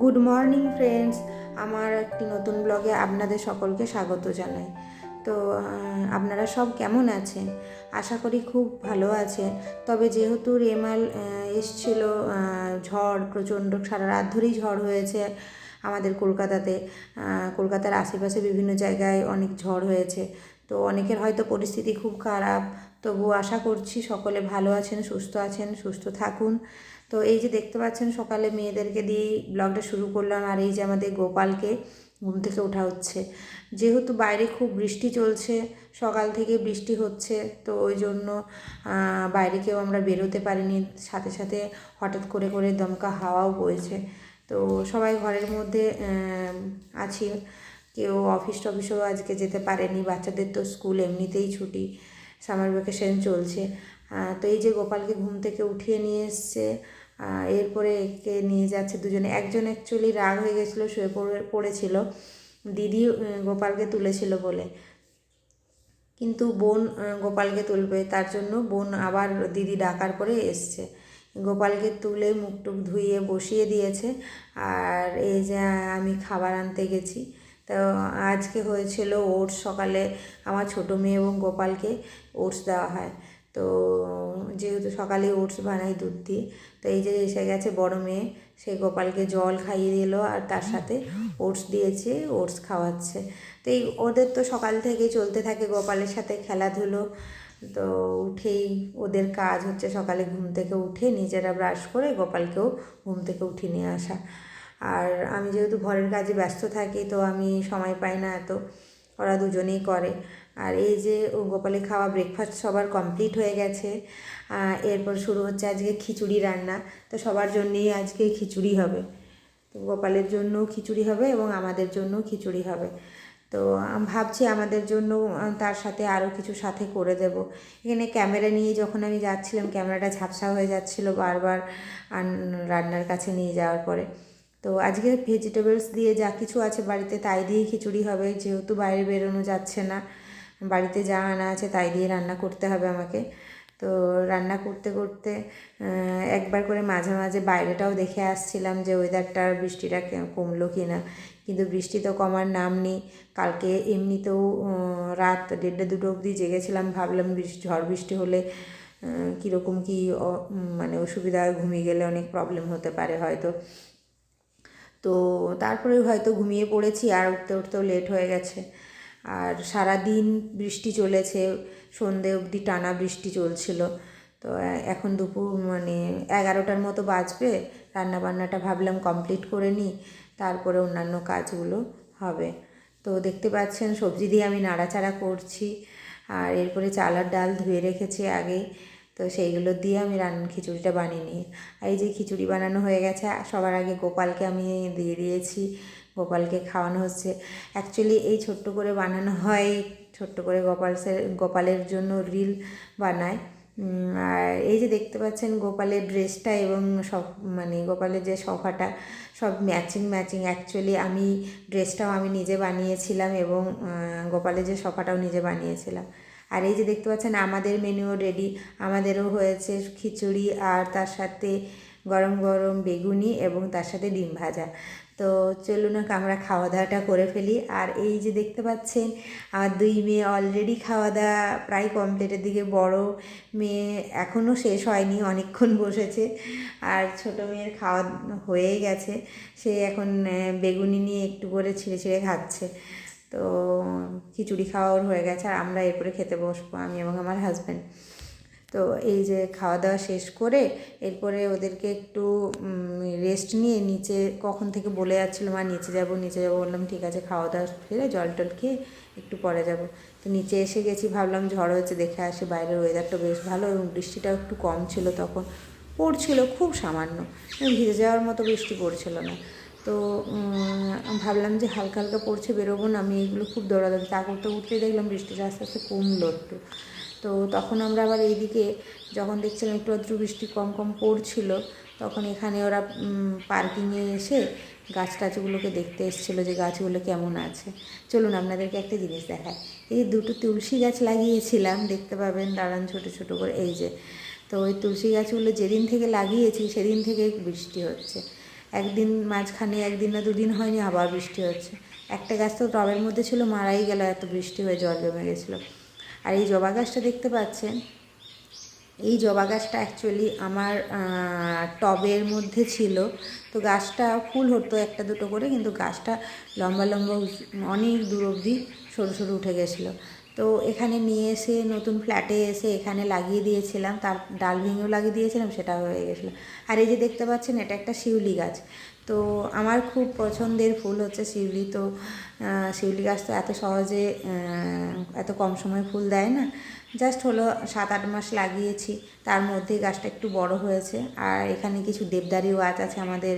Good morning friends আমার একটি নতুন ব্লগে আপনাদের সকলকে স্বাগত জানাই। তো আপনারা সব কেমন আছেন? আশা করি খুব ভালো আছেন। তবে যেহেতু রেমাল এসছিল ঝড়, প্রচণ্ড সারা রাত ধরেই ঝড় হয়েছে আমাদের কলকাতাতে। কলকাতার আশেপাশে বিভিন্ন জায়গায় অনেক ঝড় হয়েছে। তো অনেকের হয়তো পরিস্থিতি খুব খারাপ তবু আশা করছি সকলে ভালো আছেন, সুস্থ আছেন, সুস্থ থাকুন। তো এই যে দেখতে পাচ্ছেন সকালে মেয়েদেরকে দিয়ে ব্লগটা শুরু করলাম আর এই যে আমাদের গোপালকে ঘুম থেকে ওঠা হচ্ছে। যেহেতু বাইরে খুব বৃষ্টি চলছে, সকাল থেকে বৃষ্টি হচ্ছে, তো ওই জন্য বাইরে কেউ আমরা বেরোতে পারিনি। সাথে সাথে হঠাৎ করে করে দমকা হাওয়াও বইছে। তো সবাই ঘরের মধ্যে আছি। কেউ অফিস টফিসেও আজকে যেতে পারেনি। বাচ্চাদের তো স্কুল এমনিতেই ছুটি। সামার ভ্যাকেশন চলছে। তো এই যে গোপালকে ঘুম থেকে উঠিয়ে নিয়ে এসছে এরপরে একে নিয়ে যাচ্ছে দুজনে। একজন অ্যাকচুয়ালি রাগ হয়ে গেছিল, শুয়ে পড়ে, পড়েছিল। দিদি গোপালকে তুলেছিল বলে। কিন্তু বোন গোপালকে তুলবে, তার জন্য বোন আবার দিদি ডাকার পরে এসছে। গোপালকে তুলে মুখ টুক ধুইয়ে বসিয়ে দিয়েছে। আর এই যে আমি খাবার আনতে গেছি। তো আজকে হয়েছিল ওটস সকালে আমার ছোটো মেয়ে এবং গোপালকে ওটস দেওয়া হয়। তো যেহেতু সকালে ওটস বানাই দুধ দিয়ে তো এই যে এসে গেছে বড় মেয়ে, সে গোপালকে জল খাইয়ে দিল আর তার সাথে ওটস দিয়েছে, ওটস খাওয়াচ্ছে। তো এই ওদের তো সকাল থেকেই চলতে থাকে গোপালের সাথে খেলাধুলো। তো উঠেই ওদের কাজ হচ্ছে সকালে ঘুম থেকে উঠে নিজেরা ব্রাশ করে গোপালকেও ঘুম থেকে উঠিয়ে নিয়ে আসা। আর আমি যেহেতু ঘরের কাজে ব্যস্ত থাকি, তো আমি সময় পাই না এত। ওরা দুজনেই করে। আর এই যে গোপালে খাওয়া ব্রেকফাস্ট সবার কমপ্লিট হয়ে গেছে। এরপর শুরু হচ্ছে আজকে খিচুড়ি রান্না। তো সবার জন্যেই আজকে খিচুড়ি হবে। তো গোপালের জন্য খিচুড়ি হবে এবং আমাদের জন্য খিচুড়ি হবে। তো ভাবছি আমাদের জন্য তার সাথে আরও কিছু সাথে করে দেব। এখানে ক্যামেরা নিয়ে যখন আমি যাচ্ছিলাম, ক্যামেরাটা ঝাপসা হয়ে যাচ্ছিল বারবার রান্নার কাছে নিয়ে যাওয়ার পরে। তো আজকে ভেজিটেবলস দিয়ে যা কিছু আছে বাড়িতে তাই দিয়েই খিচুড়ি হবে, যেহেতু বাইরে বেরোনো যাচ্ছে না। বাড়িতে যা আনা আছে তাই দিয়ে রান্না করতে হবে আমাকে। তো রান্না করতে করতে একবার করে মাঝে মাঝে বাইরেটাও দেখে আসছিলাম যে ওয়েদারটা বৃষ্টিটা কমলো কি না কিন্তু বৃষ্টি তো কমার নাম নেই। কালকে এমনিতেও রাত দেড়টা দুটো অবধি জেগেছিলাম, ভাবলাম বৃষ্টি, ঝড় বৃষ্টি হলে কীরকম কী মানে অসুবিধা ঘুমিয়ে গেলে অনেক প্রবলেম হতে পারে হয়তো। তো তারপরে হয়তো ঘুমিয়ে পড়েছি আর উঠতে উঠতেও লেট হয়ে গেছে। আর সারা দিন বৃষ্টি চলেছে, সন্ধে অবধি টানা বৃষ্টি চলছিল। তো এখন দুপুর মানে এগারোটার মতো বাজবে রান্না বান্নাটা ভাবলাম কমপ্লিট করে নিই, তারপরে অন্যান্য কাজগুলো হবে। তো দেখতে পাচ্ছেন সবজি দিয়ে আমি নাড়াচাড়া করছি, আর এরপরে চালার ডাল ধুয়ে রেখেছি আগেই। তো সেইগুলো দিয়ে আমি রান্না খিচুড়িটা বানিয়ে নিই। আর এই যে খিচুড়ি বানানো হয়ে গেছে, সবার আগে গোপালকে আমি দিয়ে দিয়েছি। গোপালকে খাওয়ানো হচ্ছে। অ্যাকচুয়ালি এই ছোট্ট করে বানানো হয়, ছোট্ট করে গোপালসের গোপালের জন্য রিল বানায়। আর এই যে দেখতে পাচ্ছেন গোপালের ড্রেসটা এবং সব মানে গোপালের যে সোফাটা, সব ম্যাচিং ম্যাচিং। অ্যাকচুয়ালি আমি ড্রেসটাও আমি নিজে বানিয়েছিলাম এবং গোপালের যে সোফাটাও নিজে বানিয়েছিলাম। আর এই যে দেখতে পাচ্ছেন, আমাদের মেনুও রেডি আমাদেরও হয়েছে খিচুড়ি আর তার সাথে গরম গরম বেগুনি এবং তার সাথে ডিম ভাজা। তো চলুন আমরা খাওয়া দাওয়াটা করে ফেলি। আর এই যে দেখতে পাচ্ছেন, আমার দুই মেয়ে অলরেডি খাওয়া দাওয়া প্রায় কমপ্লিটের দিকে। বড় মেয়ে এখনও শেষ হয়নি, অনেকক্ষণ বসেছে। আর ছোট মেয়ের খাওয়া হয়েই গেছে। সে এখন বেগুনি নিয়ে একটু করে ছিঁড়ে ছিঁড়ে খাচ্ছে। তো খিচুড়ি খাওয়ার হয়ে গেছে আর আমরা এরপরে খেতে বসবো, আমি এবং আমার হাজব্যান্ড তো এই যে খাওয়া দাওয়া শেষ করে এরপরে ওদেরকে একটু রেস্ট নিয়ে নিচে কখন থেকে বলে যাচ্ছিল, মা, নিচে যাব, নিচে যাব। বললাম, ঠিক আছে, খাওয়া দাওয়া ফেলে জল টল খেয়ে একটু পরে যাব। তো নিচে এসে গেছি, ভাবলাম ঝড় হচ্ছে, দেখে আসি বাইরের ওয়েদারটা বেশ ভালো এবং বৃষ্টিটাও একটু কম ছিল তখন। পড়ছিল খুব সামান্য ভিজে যাওয়ার মতো বৃষ্টি পড়ছিল না। তো ভাবলাম যে হালকা হালকা পড়ছে, বেরোবো না, আমি এগুলো খুব দৌড়াদৌড়ি। তা করতে উঠতেই দেখলাম বৃষ্টিটা আস্তে আস্তে কমলো একটু। তো তখন আমরা আবার এইদিকে যখন দেখছিলাম একটু আধটু বৃষ্টি কম কম পড়ছিল, তখন এখানে ওরা পার্কিংয়ে এসে গাছ টাছগুলোকে দেখতে এসেছিল যে গাছগুলো কেমন আছে। চলুন আপনাদেরকে একটা জিনিস দেখায় এই দুটো তুলসী গাছ লাগিয়েছিলাম, দেখতে পাবেন দাঁড়ান ছোটো ছোটো করে, এই যে। তো ওই তুলসী গাছগুলো যেদিন থেকে লাগিয়েছি, সেদিন থেকে বৃষ্টি হচ্ছে। একদিন মাঝখানে, একদিন না দুদিন হয়নি, আবার বৃষ্টি হচ্ছে। একটা গাছ তো টবের মধ্যে ছিল, মারাই গেল, এত বৃষ্টি হয়ে জল জমে গেছিল। আর এই জবা গাছটা দেখতে পাচ্ছেন? এই জবা গাছটা অ্যাকচুয়ালি আমার টবের মধ্যে ছিল। তো গাছটা ফুল হতো একটা দুটো করে, কিন্তু গাছটা লম্বা লম্বা, অনেক দূর অবধি সরু সরু উঠে গেছিল। তো এখানে নিয়ে এসে নতুন ফ্ল্যাটে এসে এখানে লাগিয়ে দিয়েছিলাম। তার ডাল ভেঙেও লাগিয়ে দিয়েছিলাম, সেটা হয়ে গেছিল। আর এই যে দেখতে পাচ্ছেন, এটা একটা শিউলি গাছ। তো আমার খুব পছন্দের ফুল হচ্ছে শিউলি। তো শিউলি গাছ তো এত সহজে এত কম সময়ে ফুল দেয় না। জাস্ট হলো সাত আট মাস লাগিয়েছি। তার মধ্যে গাছটা একটু বড় হয়েছে। আর এখানে কিছু দেবদারিও গাছ আছে আমাদের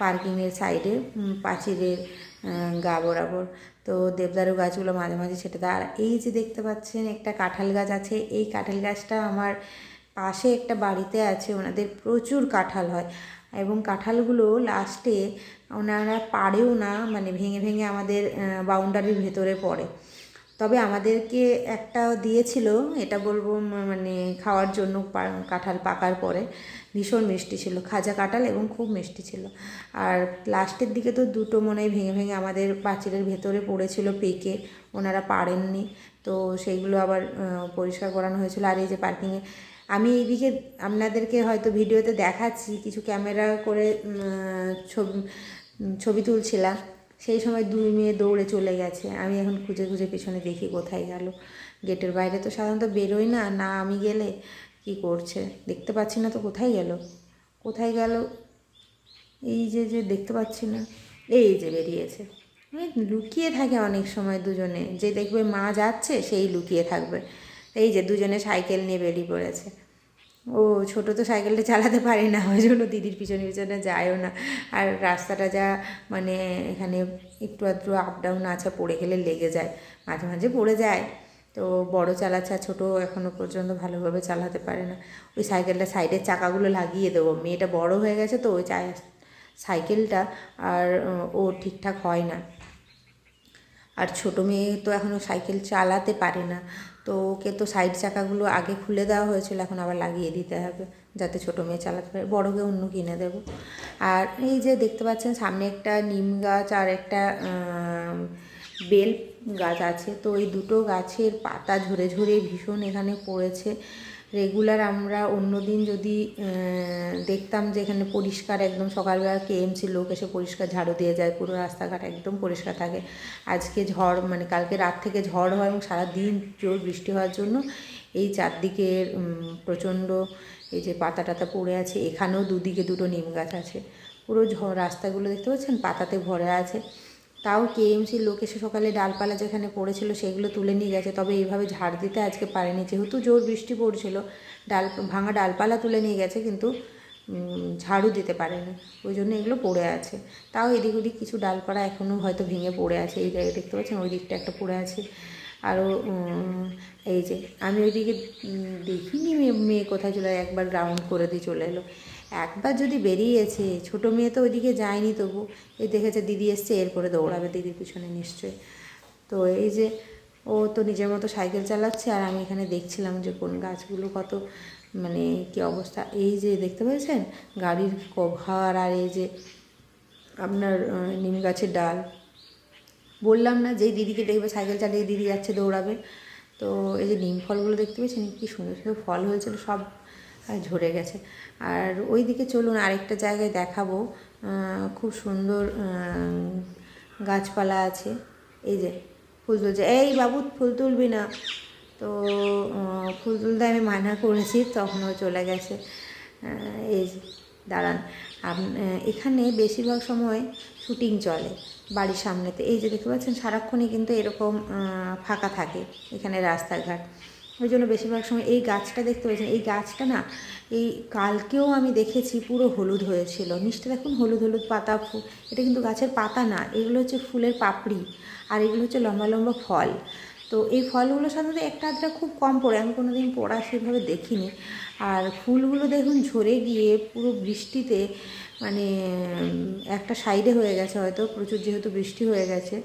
পার্কিংয়ের সাইডে পাঁচিরের গা বরাবর তো দেবদারু গাছগুলো মাঝে মাঝে ছেটে দেয়। আর এই যে দেখতে পাচ্ছেন, একটা কাঁঠাল গাছ আছে। এই কাঁঠাল গাছটা আমার পাশে একটা বাড়িতে আছে, ওনাদের প্রচুর কাঁঠাল হয়। এবং কাঁঠালগুলো লাস্টে ওনারা পারেও না মানে ভেঙে ভেঙে আমাদের বাউন্ডারির ভেতরে পড়ে। তবে আমাদেরকে একটা দিয়েছিল, এটা বলব মানে খাওয়ার জন্য কাঁঠাল পাকার পরে। ভীষণ মিষ্টি ছিল, খাজা কাঁঠাল এবং খুব মিষ্টি ছিল। আর লাস্টের দিকে তো দুটো মনে হয় ভেঙে ভেঙে আমাদের পাঁচিলের ভেতরে পড়েছিল পেকে, ওনারা পারেননি। তো সেইগুলো আবার পরিষ্কার করানো হয়েছিল। আর এই যে পার্কিংয়ে আমি এইদিকে আপনাদেরকে হয়তো ভিডিওতে দেখাচ্ছি, কিছু ক্যামেরা করে ছবি ছবি তুলছিলাম। সেই সময় দুই মেয়ে দৌড়ে চলে গেছে। আমি এখন খুঁজে খুঁজে পেছনে দেখি কোথায় গেল। গেটের বাইরে তো সাধারণত বেরোই না না আমি গেলে কি করছে? দেখতে পাচ্ছি না তো, কোথায় গেল? কোথায় গেল? এই যে যে দেখতে পাচ্ছি না, এই যে বেরিয়েছে। লুকিয়ে থাকে অনেক সময় দুজনে। যে দেখবে মা যাচ্ছে, সেই লুকিয়ে থাকবে। এই যে দুজনে সাইকেল নিয়ে বেরিয়ে পড়েছে। ও, ছোট তো সাইকেলটা চালাতে পারে না, ওই জন্য দিদির পিছনে পিছনে যায়ও না। আর রাস্তাটা যা মানে এখানে একটু আধটু আপ ডাউন আছে, পড়ে গেলে লেগে যায়। মাঝে মাঝে পড়ে যায়। তো বড় চালাচ্ছে আর ছোটো এখনও পর্যন্ত ভালোভাবে চালাতে পারে না। ওই সাইকেলটা সাইডের চাকাগুলো লাগিয়ে দেবো। মেয়েটা বড় হয়ে গেছে তো ওই সাইকেলটা আর, ও ঠিকঠাক হয় না। আর ছোটো মেয়ে তো এখনও সাইকেল চালাতে পারে না। তো ওকে তো সাইড চাকাগুলো আগে খুলে দেওয়া হয়েছিল, এখন আবার লাগিয়ে দিতে হবে যাতে ছোটো মেয়ে চালাতে পারে। বড়োকে অন্য কিনে দেবো। আর এই যে দেখতে পাচ্ছেন সামনে একটা নিম গাছ আর একটা বেল গাছ আছে। তো এই দুটো গাছের পাতা ঝরে ঝরে ভীষণ এখানে পড়েছে। রেগুলার আমরা অন্য দিন যদি দেখতাম যে এখানে পরিষ্কার একদম সকালবেলা কে কেএমসি লোক এসে পরিষ্কার ঝাড়ু দিয়ে যায়, পুরো রাস্তাঘাট একদম পরিষ্কার থাকে। আজকে ঝড় মানে কালকে রাত থেকে ঝড় হয় এবং সারাদিন জোর বৃষ্টি হওয়ার জন্য এই চারদিকে প্রচণ্ড এই যে পাতা টাতা পড়ে আছে। এখানেও দুদিকে দুটো নিম গাছ আছে। পুরো ঝড় রাস্তাগুলো দেখতে পাচ্ছেন? পাতাতে ভরে আছে। তাও কেএমসির লোক এসে সকালে ডালপালা যেখানে পড়েছিল সেগুলো তুলে নিয়ে গেছে। তবে এইভাবে ঝাড় দিতে আজকে পারেনি। যেহেতু জোর বৃষ্টি পড়ছিল, ডাল, ভাঙা ডালপালা তুলে নিয়ে গেছে কিন্তু ঝাড়ু দিতে পারেনি। ওই জন্য এগুলো পড়ে আছে। তাও এদিক ওদিক কিছু ডালপালা এখনও হয়তো ভেঙে পড়ে আছে। এই জায়গায় দেখতে পাচ্ছেন, ওই দিকটা একটা পড়ে আছে। আরও এই যে, আমি ওইদিকে দেখিনি মেয়ে মেয়ে কোথায় চলে একবার রাউন্ড করে দিয়ে চলে এলো। একবার যদি বেরিয়েছে, ছোটো মেয়ে তো ওইদিকে যায়নি তবু। এই দেখেছে দিদি এসছে, এরপরে দৌড়াবে দিদির পিছনে নিশ্চয়ই। তো এই যে ও তো নিজের মতো সাইকেল চালাচ্ছে, আর আমি এখানে দেখছিলাম যে কোন গাছগুলো কত মানে কি অবস্থা। এই যে দেখতে পেয়েছেন? গাড়ির কভার আর এই যে আপনার নিম গাছের ডাল। বললাম না যেই দিদিকে দেখবে সাইকেল চালিয়ে দিদি যাচ্ছে দৌড়াবে। তো এই যে নিম ফলগুলো দেখতে পেয়েছেন? কি সুন্দর সুন্দর ফল হয়েছিল, সব ঝরে গেছে। আর ওই দিকে চলুন আরেকটা জায়গায় দেখাবো। খুব সুন্দর গাছপালা আছে। এই যে ফুল তুলছে। এই বাবু, ফুল তুলবি না। তো ফুল তুলতে আমি মানা করেছি তখন ও চলে গেছে। এই দাঁড়ান। এখানে বেশিরভাগ সময় শুটিং চলে বাড়ির সামনেতে। এই যে দেখতে পাচ্ছেন, সারাক্ষণই কিন্তু এরকম ফাঁকা থাকে এখানে রাস্তাঘাট। ওই জন্য বেশিরভাগ সময় এই গাছটা দেখতে পাচ্ছেন এই গাছটা না, এই কালকেও আমি দেখেছি পুরো হলুদ হয়েছিল। নিচটা দেখুন, হলুদ হলুদ পাতা ফুল এটা কিন্তু গাছের পাতা না, এগুলো হচ্ছে ফুলের পাপড়ি আর এগুলো হচ্ছে লম্বা লম্বা ফল। তো এই ফলগুলো সাধারণত একটা আধটা খুব কম পড়ে, আমি কোনো দিন পড়া সেভাবে দেখিনি। আর ফুলগুলো দেখুন, ঝরে গিয়ে পুরো বৃষ্টিতে মানে একটা সাইডে হয়ে গেছে হয়তো, প্রচুর যেহেতু বৃষ্টি হয়ে গেছে।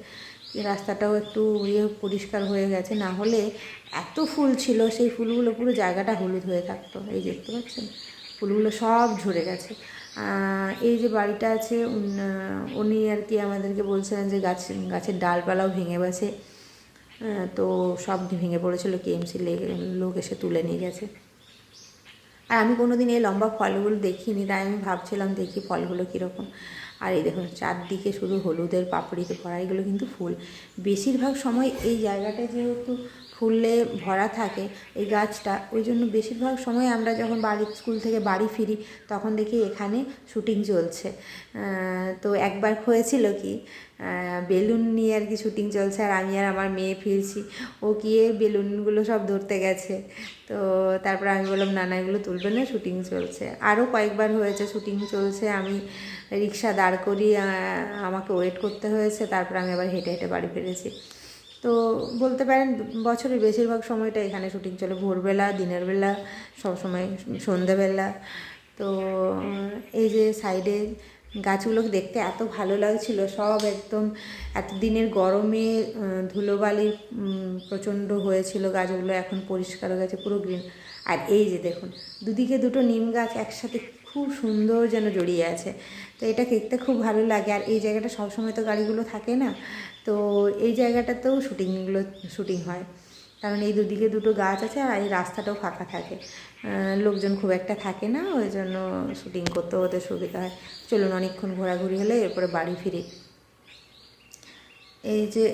এই রাস্তাটাও একটু ইয়ে পরিষ্কার হয়ে গেছে, না হলে এত ফুল ছিল, সেই ফুলগুলো পুরো জায়গাটা হলুদ হয়ে থাকতো। এই দেখতে পাচ্ছেন? ফুলগুলো সব ঝরে গেছে। এই যে বাড়িটা আছে উনি আর কি আমাদেরকে বলছিলেন যে গাছ, গাছের ডালপালাও ভেঙে গেছে। তো সব ভেঙে পড়েছিল কেএমসি লোক এসে তুলে নিয়ে গেছে। আর আমি কোনো দিন এই লম্বা ফলগুলো দেখিনি, তাই আমি ভাবছিলাম দেখি ফলগুলো কীরকম। আর এই দেখুন চারদিকে শুধু হলুদের পাপড়িতে ভরা এগুলো কিন্তু ফুল। বেশিরভাগ সময় এই জায়গাটা যেহেতু ফুলে ভরা থাকে এই গাছটা, ওই জন্য বেশিরভাগ সময় আমরা যখন বাড়ির স্কুল থেকে বাড়ি ফিরি, তখন দেখি এখানে শুটিং চলছে। তো একবার হয়েছিল কি বেলুন নিয়ে আর কি শুটিং চলছে, আর আমি আর আমার মেয়ে ফিরছি। ও গিয়ে বেলুনগুলো সব ধরতে গেছে। তো তারপর আমি বললাম, না না, এগুলো তুলবে না, শুটিং চলছে। আরও কয়েকবার হয়েছে, শুটিং চলছে। আমি রিক্সা দাঁড় করি আমাকে ওয়েট করতে হয়েছে। তারপর আমি আবার হেঁটে হেঁটে বাড়ি ফিরেছি। তো বলতে পারেন, বছরের বেশিরভাগ সময়টা এখানে শুটিং চলে। ভোরবেলা, দিনের বেলা, সবসময় সন্ধেবেলা তো এই যে সাইডে গাছগুলোকে দেখতে এত ভালো লাগছিল, সব একদম এত দিনের গরমে ধুলোবালি প্রচণ্ড হয়েছিল গাছগুলো, এখন পরিষ্কার হয়ে গেছে পুরো গ্রিন। আর এই যে দেখুন, দুদিকে দুটো নিম গাছ একসাথে খুব সুন্দর যেন জড়িয়ে আছে। তো এটা দেখতে খুব ভালো লাগে। আর এই জায়গাটা সবসময় তো গাড়িগুলো থাকে না, তো এই জায়গাটাতেও শুটিংগুলো, শুটিং হয়। কারণ এই দুদিকে দুটো গাছ আছে আর এই রাস্তাটাও ফাঁকা থাকে। লোকজন খুব একটা থাকে না, ওই জন্য শুটিং করতে ওদের সুবিধা হয়। চলুন অনেকক্ষণ ঘোরাঘুরি হলে এরপরে বাড়ি ফিরি। এই যে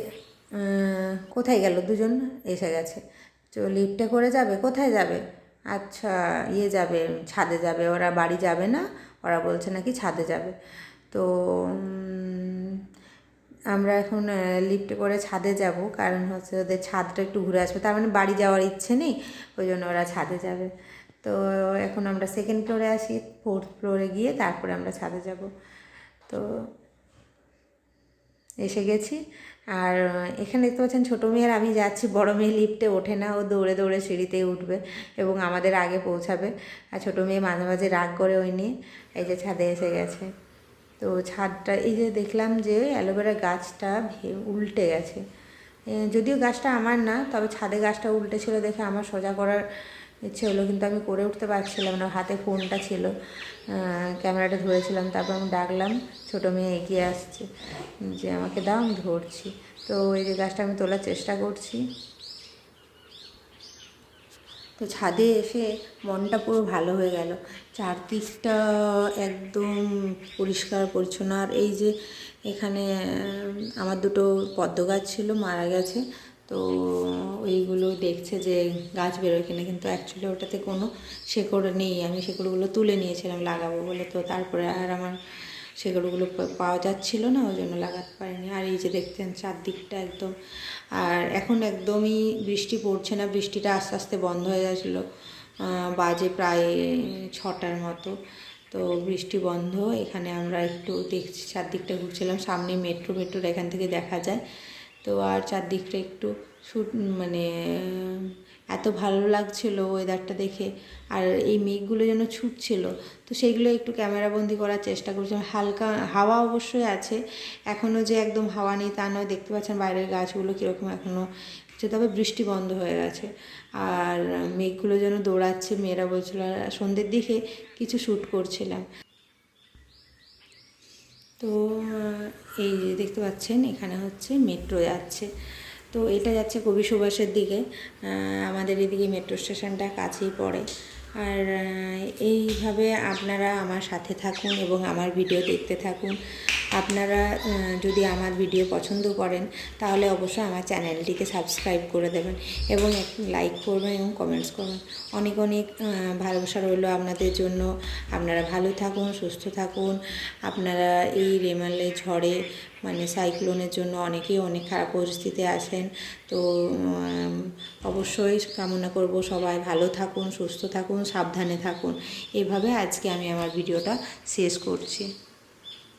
কোথায় গেল দুজন? এসে গেছে। লিফটে করে যাবে? কোথায় যাবে? আচ্ছা ইয়ে যাবে, ছাদে যাবে, ওরা বাড়ি যাবে না? ওরা বলছে নাকি ছাদে যাবে। তো আমরা এখন লিফটে করে ছাদে যাব, কারণ হচ্ছে ওদের ছাদটা একটু ঘুরে আসবে। তার মানে বাড়ি যাওয়ার ইচ্ছে নেই, ওই জন্য ওরা ছাদে যাবে। তো, এখন আমরা সেকেন্ড ফ্লোরে আসি ফোর্থ ফ্লোরে গিয়ে তারপরে আমরা ছাদে যাব। তো, এসে গেছি। আর এখানে দেখতে পাচ্ছেন ছোটো মেয়ের আমি যাচ্ছি, বড় মেয়ে লিফটে ওঠে না, ও দৌড়ে দৌড়ে সিঁড়িতে উঠবে এবং আমাদের আগে পৌঁছাবে। আর ছোটো মেয়ে মাঝে মাঝে রাগ করে ওই নিয়ে, এই যে ছাদে এসে গেছে। তো ছাদটা, এই যে দেখলাম যে অ্যালোভেরা গাছটা উল্টে গেছে। যদিও গাছটা আমার না, তবে ছাদে গাছটা উল্টে ছিল দেখে আমার সোজা করার ইচ্ছে হলো কিন্তু আমি করে উঠতে পারছিলাম না, হাতে ফোনটা ছিল ক্যামেরাটা ধরেছিলাম, তারপর আমি ডাকলাম, ছোটো মেয়ে এগিয়ে আসছে, যে আমাকে দাও, আমি ধরছি। তো এই যে গাছটা আমি তোলার চেষ্টা করছি। তো ছাদে এসে মনটা পুরো ভালো হয়ে গেল। চারদিকটা একদম পরিষ্কার, পরিচ্ছন্ন। আর এই যে এখানে আমার দুটো পদ্ম গাছ ছিল, মারা গেছে। তো ওইগুলো দেখছে যে গাছ বেরোয় কিনা কিন্তু অ্যাকচুয়ালি ওটাতে কোনো শেকড় নেই। আমি শেকড়গুলো তুলে নিয়েছিলাম লাগাবো বলে। তো তারপরে আর আমার সেগুলোগুলো পাওয়া যাচ্ছিল না ওই জন্য লাগাতে পারিনি। আর এই যে দেখতেন চারদিকটা একদম আর এখন একদমই বৃষ্টি পড়ছে না বৃষ্টিটা আস্তে আস্তে বন্ধ হয়ে আহ, বাজে প্রায় ছটার মতো। তো বৃষ্টি বন্ধ এখানে আমরা একটু দেখছি চারদিকটা ঘুরছিলাম। সামনে মেট্রো মেট্রোর এখান থেকে দেখা যায়। তো আর চারদিকটা একটু শুট মানে এত ভালো লাগছিল ওয়েদারটা দেখে। আর এই মেঘগুলো যেন ছুটছিল, তো সেইগুলো একটু ক্যামেরাবন্দি করার চেষ্টা করছিলাম হালকা, হাওয়া অবশ্যই আছে এখনও যে একদম হাওয়া নেই তা নয়। দেখতে পাচ্ছেন বাইরের গাছগুলো কীরকম এখনও যে তবে বৃষ্টি বন্ধ হয়ে গেছে। আর মেঘগুলো যেন দৌড়াচ্ছে, মেয়েরা বলছিল আর সন্ধ্যের দিকে কিছু শ্যুট করছিলাম। তো এই যে দেখতে পাচ্ছেন, এখানে হচ্ছে মেট্রো যাচ্ছে। তো এটা যাচ্ছে কবি সুভাষের দিকে। আমাদের এদিকে মেট্রো স্টেশনটা কাছেই পড়ে। আর এইভাবে আপনারা আমার সাথে থাকুন এবং আমার ভিডিও দেখতে থাকুন। আপনারা যদি আমার ভিডিও পছন্দ করেন, তাহলে অবশ্যই আমার চ্যানেলটিকে সাবস্ক্রাইব করে দেবেন এবং লাইক করবেন এবং কমেন্টস করবেন। অনেক অনেক ভালোবাসা রইল আপনাদের জন্য। আপনারা ভালো থাকুন, সুস্থ থাকুন। আপনারা এই রেমালে ঝড়ে মানে সাইক্লোনের জন্য অনেকেই অনেক খারাপ পরিস্থিতি আছেন। তো অবশ্যই কামনা করব সবাই ভালো থাকুন, সুস্থ থাকুন, সাবধানে থাকুন। এভাবে আজকে আমি আমার ভিডিওটা শেষ করছি।